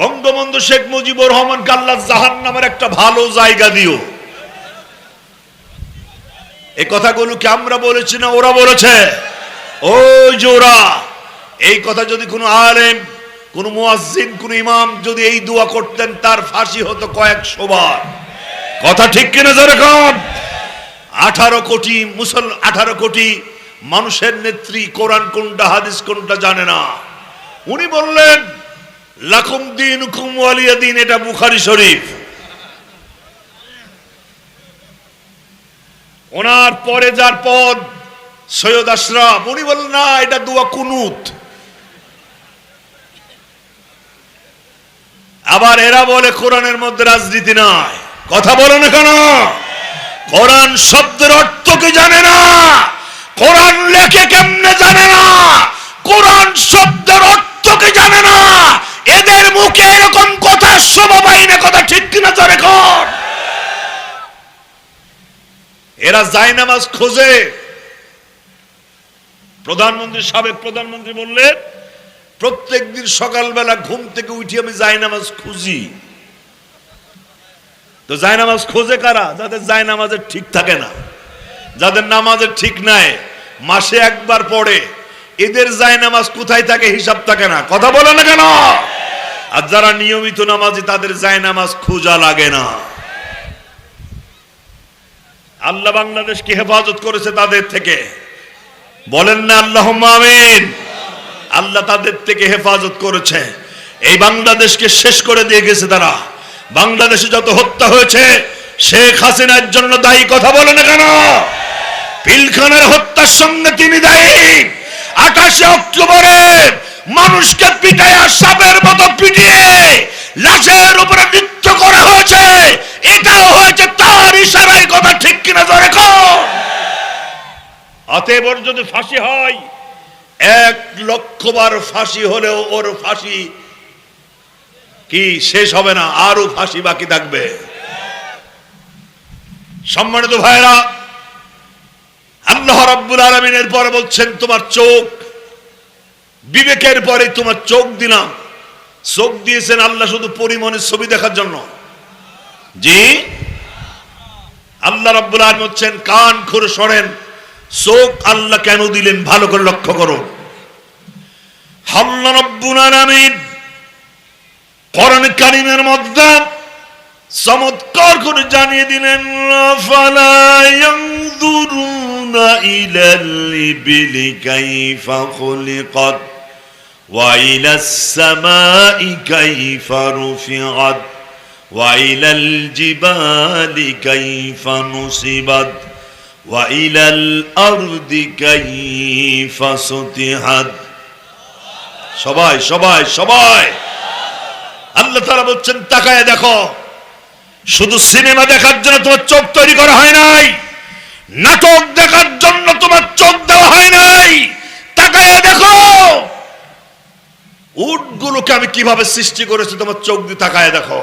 বঙ্গবন্ধু শেখ মুজিবুর রহমান কাল্লা জাহান নামের একটা ভালো জায়গা দিও। এই কথাগুলো কি আমরা বলেছি না ওরা বলেছে? ওই জোরা এই কথা যদি কোনো আলেম, কোন মুয়াজ্জিন, কোন ইমাম যদি এই দোয়া করতেন, তার ফাঁসি হতো কয়েকশো বার। কথা ঠিক কিনা যেরকম আঠারো কোটি মুসল, আঠারো কোটি মানুষের নেত্রী কোরআন কোনটা, হাদিস কোনটা জানে না। উনি বললেন লাকুম দিন হুকুম ওয়ালিয়া দিন, এটা বুখারি শরীফ। ওনার পরে যার পদ, সৈয়দ আশরাফ, উনি বললেন, না, এটা দোয়া কুনুত। আবার এরা বলে, কোরআনের মধ্যে রাজনীতি নাই। কথা বলে না কেন? কোরআন শব্দের অর্থ কি জানে না? কোরআন লেখে কেমনে জানে না? কোরআন শব্দের অর্থ কি জানে না? এদের মুখে এরকম কথা শোভা পাই না কথা ঠিক কিনা চলে কর এরা জায়নামাজ খোঁজে। প্রধানমন্ত্রী, সাবেক প্রধানমন্ত্রী বললেন, প্রত্যেক দিন সকালবেলা ঘুম থেকে উঠি আমি জায়নামাজ খুঁজি। তো জায়নামাজ খোঁজে কারা? যাদের জায়নামাজের ঠিক থাকে না। যাদের নামাজের ঠিক নাই, মাসে একবার পড়ে। এদের জায়নামাজ কোথায় থাকে হিসাব থাকে না। কথা বলে না কেন? আর যারা নিয়মিত নামাজি তাদের জায়নামাজ খোঁজা লাগে না। আল্লাহ বাংলাদেশকে হেফাজত করেছে তাদের থেকে। বলেন না আল্লাহ আমিন। আল্লাহ তাদের থেকে হেফাজত করেছে। এই বাংলাদেশকে শেষ করে দিয়ে গেছে তারা। বাংলাদেশে যত হত্যা হয়েছে, শেখ হাসিনার জন্য দায়ী কথা বলে না কেন? পিলখানের হত্যার সঙ্গে তিনি দায়ী। আকাশে অক্টোবরে মানুষকে পিটাইয়া সাপের মতো পিটিয়ে লাশের উপরে নৃত্য করা হয়েছে। এটাও হয়েছে তার ইশারায়, কথা ঠিক কিনা ধরে অতএব যদি ফাঁসি হয়, এক লক্ষবার ফাঁসি হলেও ওর ফাঁসি কি শেষ হবে না আরও ফাঁসি বাকি থাকবে। সম্মানিত ভাইরা আল্লাহ রাব্বুল আলমিনের পরে বলছেন, তোমার চোখ বিবেকের পরে তোমার চোখ দিলাম। চোখ দিয়েছেন আল্লাহ শুধু পরিমণের ছবি দেখার জন্য। জি? আল্লাহ রাব্বুল আলম হচ্ছেন কান খুরে সরেন। চোখ আল্লাহ কেন দিলেন ভালো করে লক্ষ্য করো। আল্লাহ রাব্বুল আলামিন মধ্যে চমৎকার করে জানিয়ে দিলেন ফালা ইয়ানজুরুনা ইলাল ইবিলি কাইফা খুলিকাত? কাইফা রুফিআত ওয়া ইলাল জিবালি কাইফা নুসিবাত ওয়া ইলাল আরদি কাইফা সুতিহাত সবাই সবাই সবাই! আল্লাহ তারা বলছেন, তাকায় দেখো। শুধু সিনেমা দেখার জন্য তোমার চোখ তৈরি করা হয় নাই, নাটক দেখার জন্য তোমার চোখ দেওয়া হয় নাই। তাকায় দেখো। উটগুলোকে আমি কীভাবে সৃষ্টি করেছি তোমার চোখ দিয়ে তাকায় দেখো।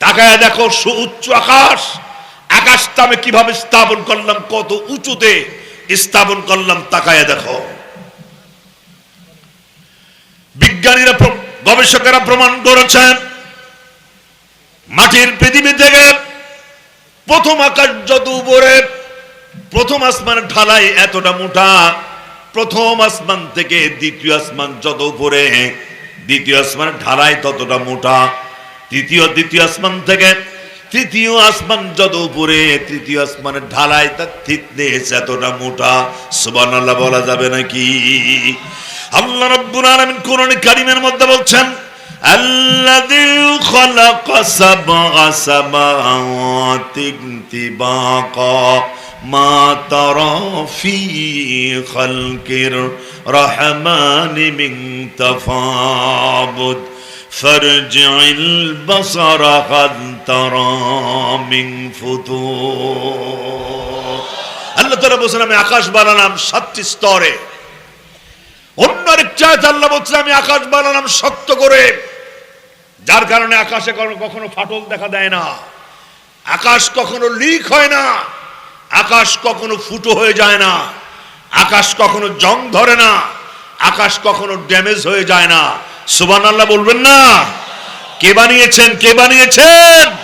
তাকায় দেখো সুউচ্চ আকাশ। আকাশটা আমি কীভাবে স্থাপন করলাম, কত উঁচুতে স্থাপন করলাম তাকায় দেখো। বিজ্ঞানীরা গবেষকেরা প্রমাণ করেছেন, মাটির পৃথিবী থেকে প্রথম আকাশ যত উপরে, প্রথম আসমানের ঢালাই এতটা মোটা। প্রথম আসমান থেকে দ্বিতীয় আসমান যত উপরে দ্বিতীয় আসমানের ঢালাই ততটা মোটা তৃতীয় দ্বিতীয় আসমান থেকে তৃতীয় আসমান যত উপরে তৃতীয় আসমানের ঢালাই তার থিকনেস এতটা মোটা সুবহানাল্লাহ বলা যাবে নাকি আল্লাহ রাব্বুল আলামিন কোরআন কারীমের মধ্যে বলছেন الذي خلق سبع سماوات طباقا ما ترى في خلق الرحمن من تفاوت فارجع البصر قد ترى من فتور আল্লাহ তারা বলছেন আমি আকাশ বানালাম সাতটি স্তরে অন্য আরেকটা আয়াতে আল্লাহ বলছেন আমি আকাশ বানালাম শক্ত করে যার কারণে আকাশে কখনো কখনো ফাটল দেখা দেয় না আকাশ কখনো লিক হয় না আকাশ কখনো ফুটো হয়ে যায় না। আকাশ কখনো জং ধরে না। আকাশ কখনো ড্যামেজ হয়ে যায় না। সুবান আল্লাহ বলবেন না। কে বানিয়েছেন? কে বানিয়েছেন?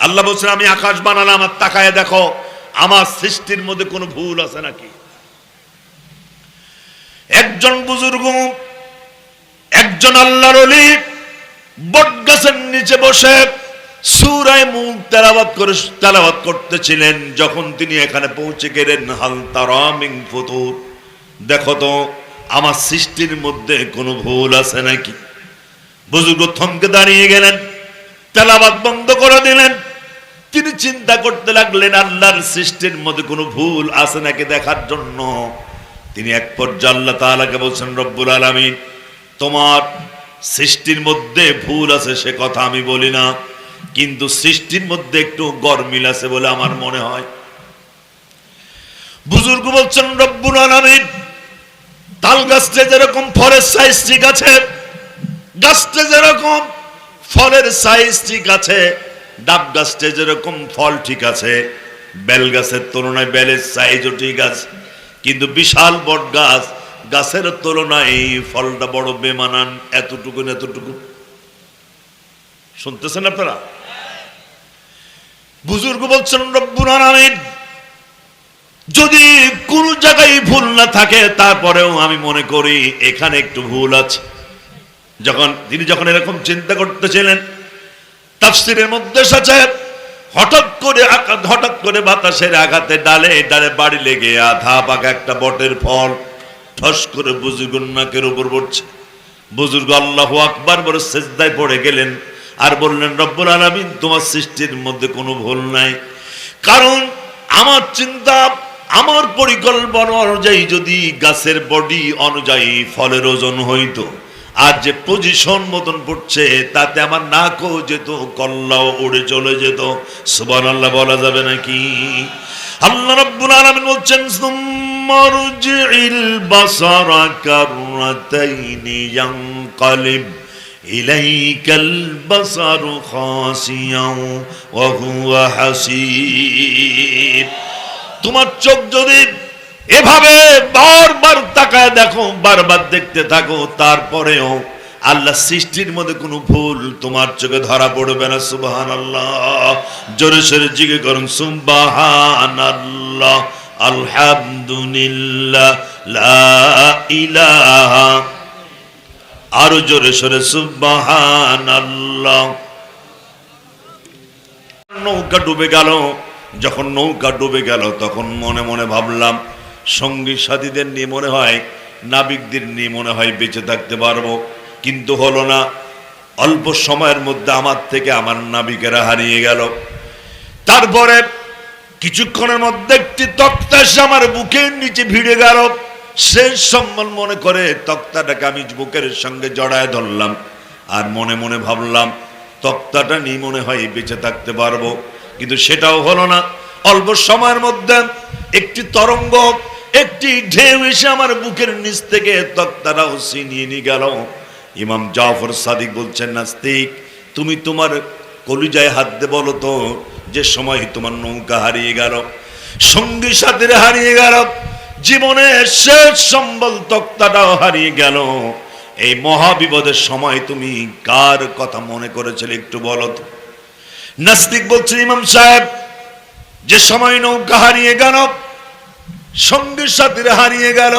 আল্লাহ বলছেন, আমি আকাশ বানালাম আর তাকায় দেখো, আমার সৃষ্টির মধ্যে কোনো ভুল আছে নাকি? একজন বুজুর্গ, একজন আল্লাহর অলি বট গাছের নিচে বসে সুরায় মুখ তেলাবাত করে তেলাবাত করতেছিলেন, যখন তিনি এখানে পৌঁছে গেলেন, হাল তারামিং ফুতুর। দেখো তো, আমার সৃষ্টির মধ্যে কোনো ভুল আছে নাকি? বুজুর্গ থমকে দাঁড়িয়ে গেলেন তেলাবাত বন্ধ করে দিলেন। তিনি চিন্তা করতে লাগলেন, আল্লাহর সৃষ্টির মধ্যে কোনো ভুল আছে নাকি দেখার জন্য? তিনি এক পর্যায়ে আল্লাহ তাআলাকে বলছেন, রব্বুল আলামিন, তোমার সৃষ্টির মধ্যে ভুল আছে, সে কথা আমি বলি না। কিন্তু সৃষ্টির মধ্যে একটু গরমিল আছে বলে আমার মনে হয়। বুজুর্গ বলছেন, রব্বুল আলামিন, তাল গাছটা যেরকম ফলের সাইজ ঠিক আছে, গাছটা যেরকম ফলের সাইজ ঠিক আছে, ডাব গাছটা যেরকম ফল ঠিক আছে, বেল গাছের তুলনায় বেলের সাইজও ঠিক আছে, কিন্তু বিশাল বট গাছ, গাছের তুলনায় এই ফলটা বড় বেমানান এতটুকু এতটুকু। শুনতেছেন আপনারা? বুজুর্গ বলছেন, রব্বুল আলামিন, যদি কোন জায়গায় ভুল না থাকে, তারপরেও আমি মনে করি এখানে একটু ভুল আছে। যখন, তিনি যখন এরকম চিন্তা করতেছিলেন, তাফসিরের মধ্যে এসেছে, হঠাৎ করে আঘাত হঠাৎ করে বাতাসের আঘাতে ডালে ডালে বাড়ি লেগে আধা পাকা একটা বটের ফল ঠস করে বুজুর্গ নাকের উপর পড়ছে। বুজুর্গ আল্লাহ আকবার বলে সেজদায় পড়ে গেলেন। আর বললেন, রব্বুল আলামিন, তোমার সৃষ্টির মধ্যে কোনো ভুল নাই। কারণ আমার চিন্তা, আমার পরিকল্পনা অনুযায়ী যদি গাছের বডি অনুযায়ী ফলের ওজন হইতো, আর যে পজিশন মতন পড়ছে, তাতে আমার নাকও যেত, কল্লাও উড়ে চলে যেত। সুবান আল্লাহ বলা যাবে নাকি? আল্লাহ রাব্বুল আলামিন বলছেন সুম্মারজিল বাসারা কাররাতাইনি, ইয়ানকালিব। বাসারু খাসিয়াও ওয়া হুয়া হাসিব। তোমার চোখ যদি এভাবে বারবার তাকায় দেখো, বারবার দেখতে থাকো, তারপরেও আল্লাহ সৃষ্টির মধ্যে কোনো ভুল তোমার চোখে ধরা পড়বে না সুবাহান আল্লাহ জোরে সরে জিগে করুন সুবাহান আল্লাহ আলহামদুলিল্লাহ, লা ইলাহা আরও জোরে সরে নৌকা ডুবে গেল, যখন নৌকা ডুবে গেল, তখন মনে মনে ভাবলাম, সঙ্গী সাথীদের নিয়ে মনে হয়, নাবিকদের নিয়ে মনে হয় বেঁচে থাকতে পারব, কিন্তু হলো না। অল্প সময়ের মধ্যে আমার থেকে আমার নাবিকেরা হারিয়ে গেল। তারপরে কিছুক্ষণের মধ্যে একটি তক্তা আমার বুকের নিচে ভিড়ে গেল। শেষ সম্মান মনে করে তক্তাটাকে আমি বুকের সঙ্গে জড়ায় ধরলাম। আর মনে মনে ভাবলাম, তক্তাটা নিয়ে মনে হয় বেঁচে থাকতে পারব। কিন্তু সেটাও হলো না। অল্প সময়ের মধ্যে একটি তরঙ্গ, একটি ঢেউ এসে আমার বুকের নিচ থেকে তক্তাটাও ছিনিয়ে নিয়ে গেল। ইমাম জাফর সাদিক বলছেন, নাস্তিক, তুমি তোমার কলিজায় হাত দে বলো তো, যে সময় তোমার নৌকা হারিয়ে গেল, সঙ্গী সাথীরা হারিয়ে গেল জীবনের শেষ সম্বল তক্তাটাও হারিয়ে গেল। এই মহাবিপদের সময় তুমি কার কথা মনে করেছিলে একটু বলো তো? নাস্তিক বলছেন ইমাম সাহেব, যে সময় নৌকা হারিয়ে গেল সঙ্গীর সাথীরা হারিয়ে গেল,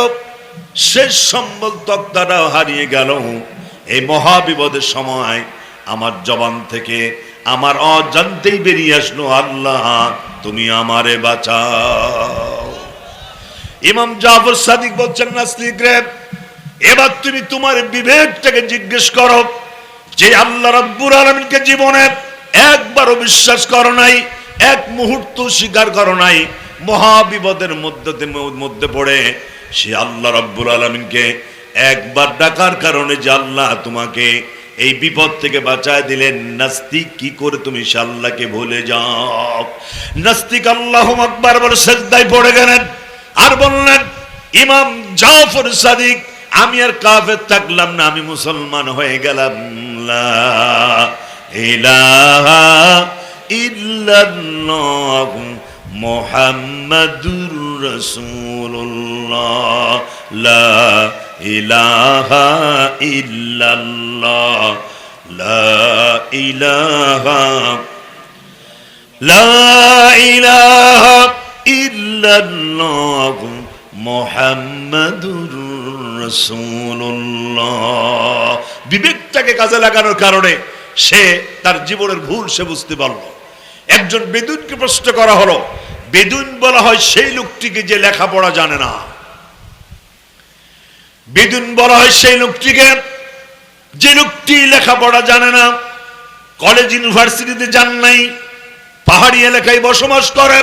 শেষ সম্বল তক্তাটাও হারিয়ে গেল। এই মহাবিপদের সময় আমার জবান থেকে আমার অজান্তেই বেরিয়ে আসলো, আল্লাহ, তুমি আমারে বাঁচাও। ইমাম জাফর সাদিক বলছেন নাস্তিক রে, এবার তুমি তোমার বিবেকটাকে জিজ্ঞেস করো যে আল্লাহ রাব্বুল আলামিনকে জীবনে একবারও বিশ্বাস করো নাই, এক মুহূর্ত স্বীকার করো নাই, মহাবিপদের মধ্যে মধ্যে পড়ে সে আল্লাহ রাব্বুল আলামিনকে একবার ডাকার কারণে যে আল্লাহ তোমাকে এই বিপদ থেকে বাঁচায় দিলেন। নাস্তিক কি করে তুমি আল্লাহকে ভুলে যাও? নাস্তিক আল্লাহ আকবার বলে সেজদায় পড়ে গেলেন। আর বললেন, ইমাম জাফর সাদিক, আমি আর কাফের থাকলাম না, আমি মুসলমান হয়ে গেলাম। মুহাম্মাদুর ইলাহা লা ইলাহা লা ইলাহা ইল্লাল্লাহ মুহাম্মাদুর বিবেকটাকে কাজে লাগানোর কারণে সে তার জীবনের ভুল সে বুঝতে পারল। একজন বেদুনকে প্রশ্ন করা হলো বেদুন বলা হয় সেই লোকটিকে যে লেখাপড়া জানে না। বেদুন বলা হয় সেই লোকটিকে যে লোকটি লেখাপড়া জানে না, কলেজ, ইউনিভার্সিটিতে যান নাই, পাহাড়ি এলাকায় বসবাস করে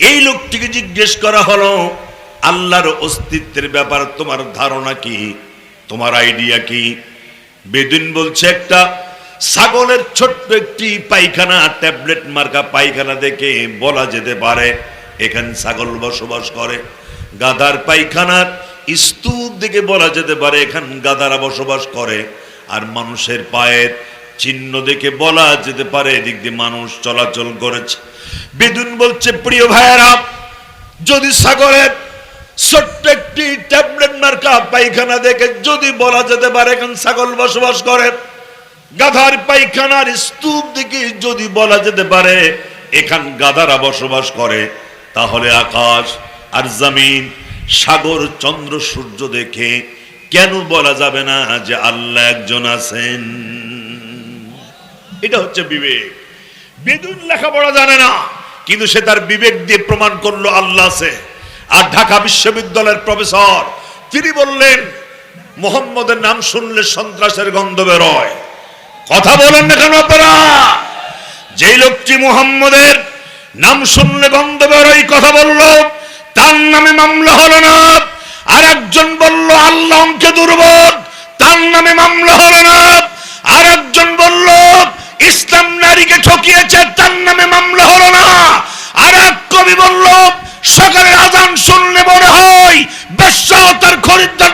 এই লোকটিকে জিজ্ঞেস করা হলো, আল্লাহর অস্তিত্বের ব্যাপার তোমার ধারণা কি? তোমার আইডিয়া কি? বেদুন বলছে, একটা ছাগলের ছোট্ট একটি পায়খানা, ট্যাবলেট মার্কা পায়খানা দেখে বলা যেতে পারে, এখানে ছাগল বসবাস করে। গাধার পায়খানার স্তূপ দেখে বলা যেতে পারে, এখান গাধারা বসবাস করে। আর মানুষের পায়ের চিহ্ন দেখে বলা যেতে পারে, এদিক দিয়ে মানুষ চলাচল করেছে। বেদুন বলছে, প্রিয় ভাইয়েরা, যদি ছাগলের ছোট্ট একটি ট্যাবলেট মার্কা পায়খানা দেখে, যদি বলা যেতে পারে এখানে ছাগল বসবাস করে, গাধার পায়খানার স্তূপ দেখে যদি বলা যেতে পারে এখান গাধারা বসবাস করে, তাহলে আকাশ আর জমিন, সাগর, চন্দ্র, সূর্য দেখে কেন বলা যাবে না যে আল্লাহ একজন আছেন? এটা হচ্ছে বিবেক। বেদুন লেখাপড়া জানে না, কিন্তু সে তার বিবেক দিয়ে প্রমাণ করল আল্লাহ আছে। আর ঢাকা বিশ্ববিদ্যালয়ের প্রফেসর, তিনি বললেন, মোহাম্মদের নাম শুনলে সন্ত্রাসের গন্ধ বেরোয়। কথা বলেন না কেন আপনারা? যে লোকটি মুহাম্মদের নাম শুনলে গন্ধ বেরোয় কথা বলল, তার নামে মামলা হলো না। আর একজন বলল, আল্লাহ অঙ্কে দুর্বল। তার নামে মামলা হলো না। আর একজন বলল ইসলাম নারীকে ঠকিয়েছে, তার নামে মামলা হলো না। আর এক কবি বলল, সকালে আজান শুনলে মনে হয় বেশ তার খরিদ্দার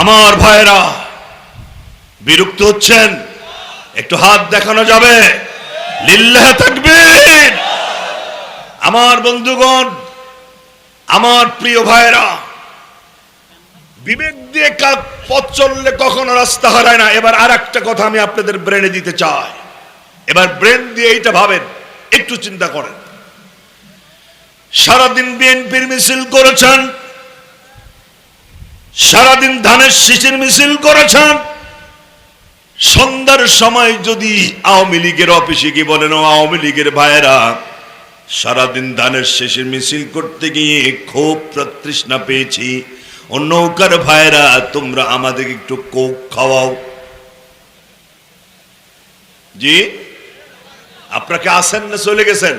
আমার ভাইরা বিরক্ত হচ্ছেন একটু হাত দেখানো যাবে লিল্লাহ তাকবীর আমার বন্ধুগণ আমার প্রিয় ভাইরা বিবেক দিয়ে পথ চললে কখনো রাস্তা হারায় না। এবার আর একটা কথা আমি আপনাদের ব্রেনে দিতে চাই। এবার ব্রেন দিয়ে এইটা ভাবেন, একটু চিন্তা করেন। সারাদিন বিএনপির মিছিল করেছেন, সারাদিন ধানের শিশির মিছিল করেছেন, সন্ধ্যার সময় যদি আওয়ামী লীগের অফিসে গিয়ে বলেন আওয়ামী লীগের ভাইয়েরা, সারাদিন ধানের শিশির মিছিল করতে গিয়ে খুব প্রতৃষ্ণা পেয়েছি ও নৌকার ভাইয়েরা তোমরা আমাদের একটু কোক খাওয়াও। জি? আপনাকে আসেন না, চলে গেছেন?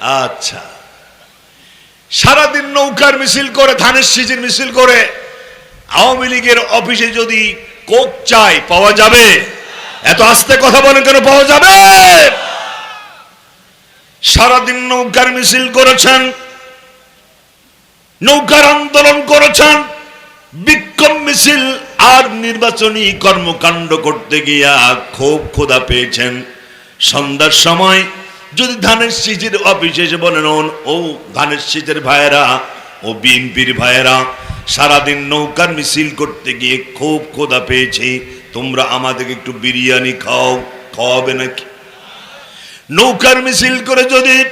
আচ্ছা। সারাদিন নৌকার মিছিল করে, ধানের সিজির মিছিল করে, আওয়ামী লীগের অফিসে যদি কোক চাই, পাওয়া যাবে? এত আস্তে কথা বলেন কেন, পাওয়া যাবে? সারাদিন নৌকার মিছিল করেছেন নৌকার আন্দোলন করেছেন। বিক্ষোভ মিছিল আর নির্বাচনী কর্মকাণ্ড করতে গিয়া খুব ক্ষুধা পেয়েছেন। সন্ধ্যার সময় যদি ধানের সিজের অফিসে এসে বলেন "ও- ধানের সিজের ভাইয়েরা, ও বিএনপির ভাইয়েরা, সারাদিন নৌকার মিছিল করতে গিয়ে খুব ক্ষুধা পেয়েছি, তোমরা আমাদেরকে একটু বিরিয়ানি খাও, খাওয়াবে নাকি? নৌকার মিছিল করে যদি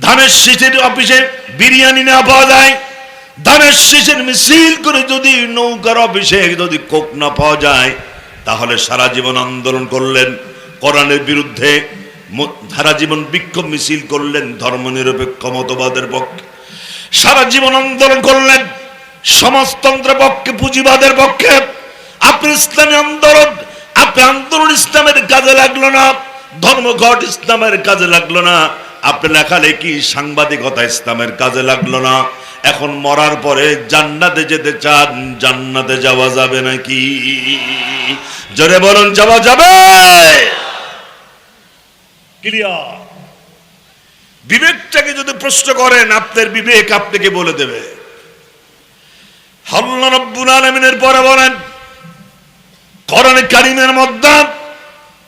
ধানের শীষের অফিসে বিরিয়ানি না পাওয়া যায়। ধানের শীষের মিছিল করে যদি নৌকার অভিষেক যদি কোক না পাওয়া যায়, তাহলে সারা জীবন আন্দোলন করলেন। কোরআনের বিরুদ্ধে সারা জীবন বিক্ষোভ মিছিল করলেন ধর্মনিরপেক্ষ মতবাদের পক্ষে। সারা জীবন আন্দোলন করলেন সমাজতন্ত্রের পক্ষে, পুঁজিবাদের পক্ষে। আপনি ইসলামী আন্দোলন, আপনি আন্দোলন ইসলামের কাজে লাগল না, ধর্মঘট ইসলামের কাজে লাগল না। আপনি লেখালেখি সাংবাদিকতা ইসলামের কাজে লাগল না? এখন মরার পরে জান্নাতে যেতে চান, জান্নাতে যাওয়া যাবে নাকি? জোরে বলুন, যাওয়া যাবে! ক্লিয়ার বিবেকটাকে যদি প্রশ্ন করেন, আপনার বিবেক আপনাকে বলে দেবে। আল্লাহ রব্বুল আলামিনের পরে বলেন, কোরআন কারিমের মধ্যে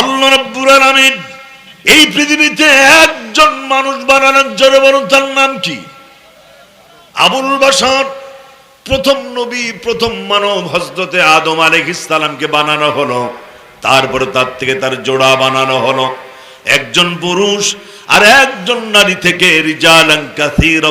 আল্লাহ রাব্বুল আলামিন এই পৃথিবীতে একজন মানুষ বানানোর জন্য বলুন তার নাম কি? আবুল বাসার প্রথম নবী, প্রথম মানব হজরতে আদম আলাইহিস সালামকে বানানো হলো। তারপরে তার থেকে তার জোড়া বানানো হলো। একজন পুরুষ আর একজন নারী থেকে রিজালান কাসীরা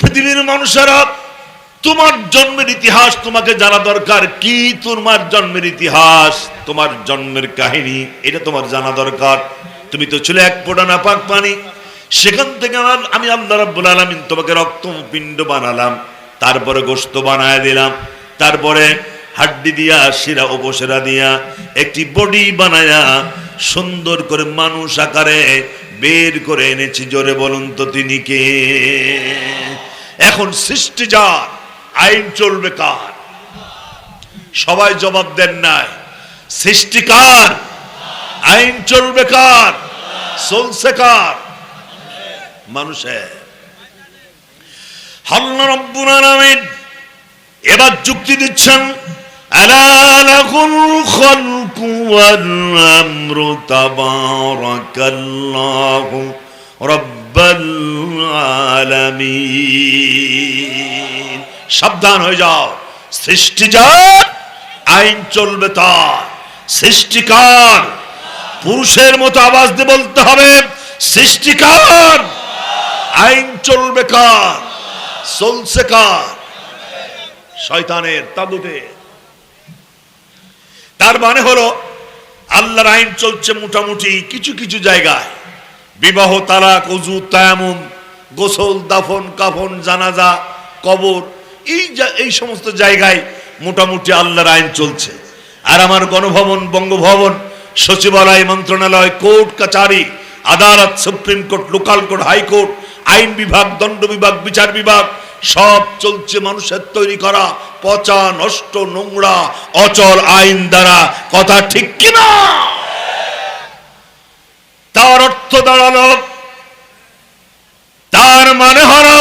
পৃথিবীর মানুষেরা, তোমার জন্মের ইতিহাস তোমাকে জানা দরকার। কি তোমার জন্মের ইতিহাস? তোমার জন্মের কাহিনী, এটা তোমার জানা দরকার। তুমি তো ছিলে এক ফোঁটা না পাক পানি। সেখান থেকে আমি আল্লাহ রাব্বুল তোমাকে রক্ত পিণ্ড বানালাম, তারপরে গোস্ত বানায় দিলাম, তারপরে হাড্ডি দিয়া, শিরা উপসেরা দিয়া একটি বডি বানায়া সুন্দর করে মানুষ আকারে বের করে এনেছি। জোরে বলুন তো তিনি কে? এখন সৃষ্টি যার, আইন চলবে কার? সবাই জবাব দেন নাই। সৃষ্টি কার? আইন চলবে কার? চলছে কার? মানুষের। আল্লাহ রব্বুল আলামিন এবার যুক্তি দিচ্ছেন, আলা আলামিন। সাবধান হয়ে যাও। সৃষ্টি যার, আইন চলবে তার। সৃষ্টিকার পুরুষের মতো আওয়াজ দিয়ে বলতে হবে সৃষ্টিকার আইন চলবে কার? চলছে কার? শয়তানের তাগুতে তার মানে হলো, আল্লাহর আইন চলছে মোটামুটি কিছু কিছু জায়গায়। বিবাহ, তালাক অজু তায়ামুম। গোসল, দাফন, কাফন, জানাজা, কবর, এই এই সমস্ত জায়গায় মোটামুটি আল্লাহর আইন চলছে। আর আমার গণভবন, বঙ্গভবন, সচিবালয়, মন্ত্রণালয়, কোর্ট, কাচারি, আদালত, supreme court, local court high court আইন বিভাগ, দণ্ড বিভাগ, বিচার বিভাগ, সব চলছে মানুষের তৈরি করা পচা, নষ্ট, নোংরা, অচল আইন দ্বারা। কথা ঠিক কিনা? তার অর্থ দাঁড়াল তার মানে হলো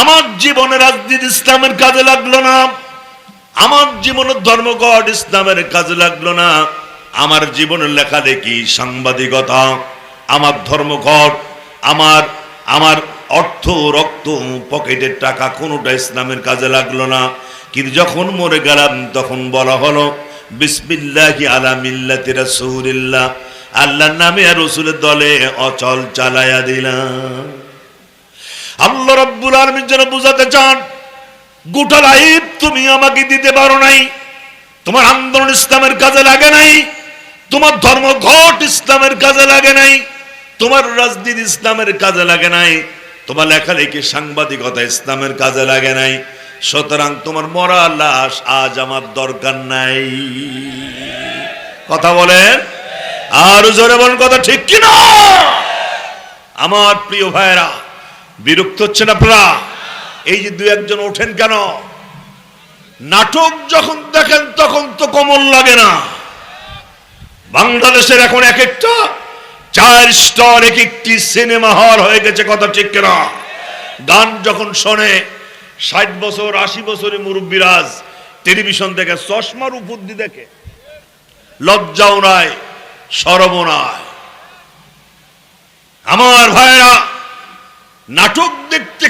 আমার জীবনে রাজনীতি ইসলামের কাজে লাগল না, আমার জীবনের ধর্মঘট ইসলামের কাজে লাগল না, আমার জীবনের লেখালেখি সাংবাদিকতা, আমার ধর্মঘট আমার আমার অর্থ, রক্ত পকেটের টাকা কোনোটা ইসলামের কাজে লাগল না। কিন্তু যখন মরে গেলাম, তখন বলা হলো, বিসমিল্লাহি আলা মিল্লাতি রাসূলিল্লাহ। আল্লাহর নামে আর রসুলের দলে অচল চালায়া দিলাম। আল্লাহ রব্বুল আলমীর যেন বুঝাতে চান, গোটা লাইফ তুমি আমাকে দিতে পারো নাই, তোমার আন্দোলন ইসলামের কাজে লাগে নাই, তোমার ধর্মঘট ইসলামের কাজে লাগে নাই, তোমার রাজনীতি ইসলামের কাজে লাগে নাই, তোমার লেখালেখি সাংবাদিকতা ইসলামের কাজে লাগে নাই, সুতরাং তোমার মরা লাশ আজ আমার দরকার নাই। কথা বলেন? আর জোরে বলেন কথা ঠিক কিনা? আমার প্রিয় ভাইরা বিরক্ত হচ্ছেন আপনারা? এই যে দু একজন ওঠেন কেন? নাটক যখন দেখেন, তখন তো কমল লাগে না। বাংলাদেশের এখন এক একটা, চার স্টার এক একটি সিনেমা হল হয়ে গেছে, কথা ঠিক কেনা? গান যখন শোনে, ষাট বছর, আশি বছরের মুরব্বিরাজ, টেলিভিশন দেখে চশমার উপর দিয়ে দেখে। লজ্জাও নাই সরবও নাই। আমার ভাইরা নাটক দেখতে